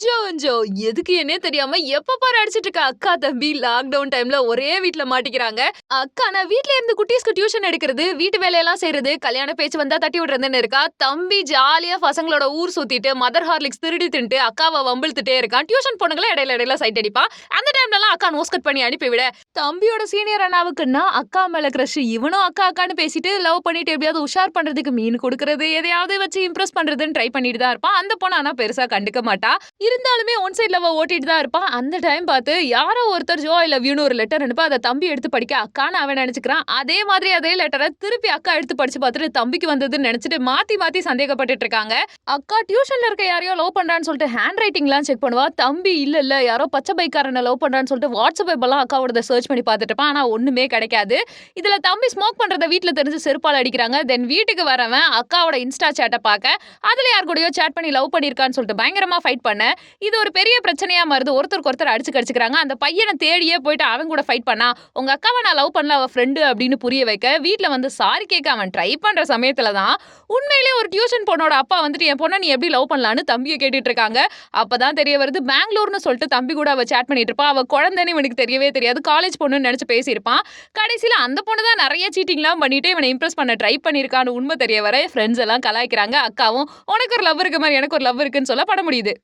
Joe எதுக்கு என்னே தெரியாம எப்ப பாரு அடிச்சிட்டு இருக்க அக்கா தம்பி? லாக்டவுன் டைம்ல ஒரே வீட்டுல மாட்டிக்கிறாங்க. அக்கா நான் வீட்டுல இருந்து குட்டீஸ்க்கு டியூஷன் எடுக்கிறது வீட்டு வேலையெல்லாம் செய்யறது கல்யாண பேச்சு வந்தா தட்டி விடுறதுன்னு இருக்கா? தம்பி ஜாலியா பசங்களோட ஊர் சுத்திட்டு மதர் ஹார்லிக்ஸ் திருடி தின்ட்டு அக்காவை வம்பிழுத்துட்டே இருக்கான். டியூஷன் பொண்ணுங்கள இடையில இடையில சைட் அடிப்பான். அந்த டைம்ல எல்லாம் அக்கா நோஸ்கட் பண்ணி அனுப்பிவிட. தம்பியோட சீனியர் அண்ணாவுக்குன்னா அக்கா மேல கிரஷ் இவனும் அக்கா அக்கான்னு பேசிட்டு லவ் பண்ணிட்டு எப்படியாவது உஷார் பண்றதுக்கு மீன் கொடுக்கறது எதையாவது வச்சு இம்ப்ரெஸ் பண்றதுன்னு ட்ரை பண்ணிட்டு தான் இருப்பான். அந்த பொண்ணு ஆனா பெருசா கண்டுக்க மாட்டா. இருந்தாலுமே ஒன் சைட் லவ் ஓட்டிட்டு தான் இருப்பான். அந்த டைம் பார்த்து யாரோ ஒருத்தர் ஜோ ஐ லவ் யூன்னு ஒரு லெட்டர் அனுப்ப அதை தம்பி எடுத்து படிக்க அக்கான்னு அவன் நினைச்சுக்கிறான். அதே மாதிரி அதே லெட்டரை திருப்பி அக்கா எடுத்து படிச்சு பார்த்துட்டு தம்பிக்கு வந்ததுன்னு நினைச்சிட்டு மாத்தி மாத்தி சந்தேகப்பட்டுட்டு இருக்காங்க. அக்கா டியூஷன்ல இருக்க யாரையோ லவ் பண்றான்னு சொல்லிட்டு ஹேண்ட் ரைட்டிங்லாம் செக் பண்ணுவா. தம்பி இல்ல இல்ல யாரோ பச்சை பைக்காரனை லவ் பண்றான்னு சொல்லிட்டு வாட்ஸ்அப் எல்லாம் அக்காவோட சர்ச் பண்ணி பார்த்துட்டு இருப்பான். ஆனா ஒண்ணுமே கிடைக்காது. இதுல தம்பி ஸ்மோக் பண்றத வீட்டில் தெரிஞ்சு செருப்பால் அடிக்கிறாங்க. தென் வீட்டுக்கு வரவன் அக்காவோட இன்ஸ்டா சேட்டை பார்க்க அதுல யார் கூடயோ சேட் பண்ணி லவ் பண்ணியிருக்கான்னு சொல்லிட்டு பயங்கரமா ஃபைட் பண்ண. இது ஒரு பெரிய பிரச்சனையா மாறுது. ஒருத்தருக்கு ஒருத்தர் அடிச்சு கடிச்சுக்கிறாங்க. அந்த பையனை தேடியே போயிட்டு அவன் கூட ஃபைட் பண்ணா உங்க அக்காவை நான் லவ் பண்ணல அவ ஃப்ரெண்டு அப்படின்னு புரிய வைக்க வீட்டில் வந்து சாரி கேட்க அவன் ட்ரை பண்ற சமயத்துல தான் உண்மையிலேயே ஒரு டியூஷன் பொண்ணோட அப்பா வந்துட்டு என் பொண்ணை நீ எப்படி லவ் பண்ணலான்னு தம்பியை கேட்டுட்டு இருக்காங்க அப்பதான் தெரிய வருது பெங்களூர்னு சொல்லிட்டு தம்பி கூட அவ சேட் பண்ணிட்டு இருப்பா. அவ குழந்தைன்னு இவனுக்கு தெரியவே தெரியாது. காலேஜ் பொண்ணுன்னு நினைச்சு பேசியிருப்பான். கடைசியில அந்த பொண்ணு தான் நிறைய சீட்டிங்லாம் பண்ணிட்டு இவனை இம்ப்ரெஸ் பண்ண ட்ரை பண்ணியிருக்கான்னு உண்மை தெரிய வர ஃப்ரெண்ட்ஸ் எல்லாம் கலாய்க்கிறாங்க அக்காவும் உனக்கு ஒரு லவ் இருக்க மாதிரி எனக்கு ஒரு லவ் இருக்குன்னு சொல்ல பட முடியுது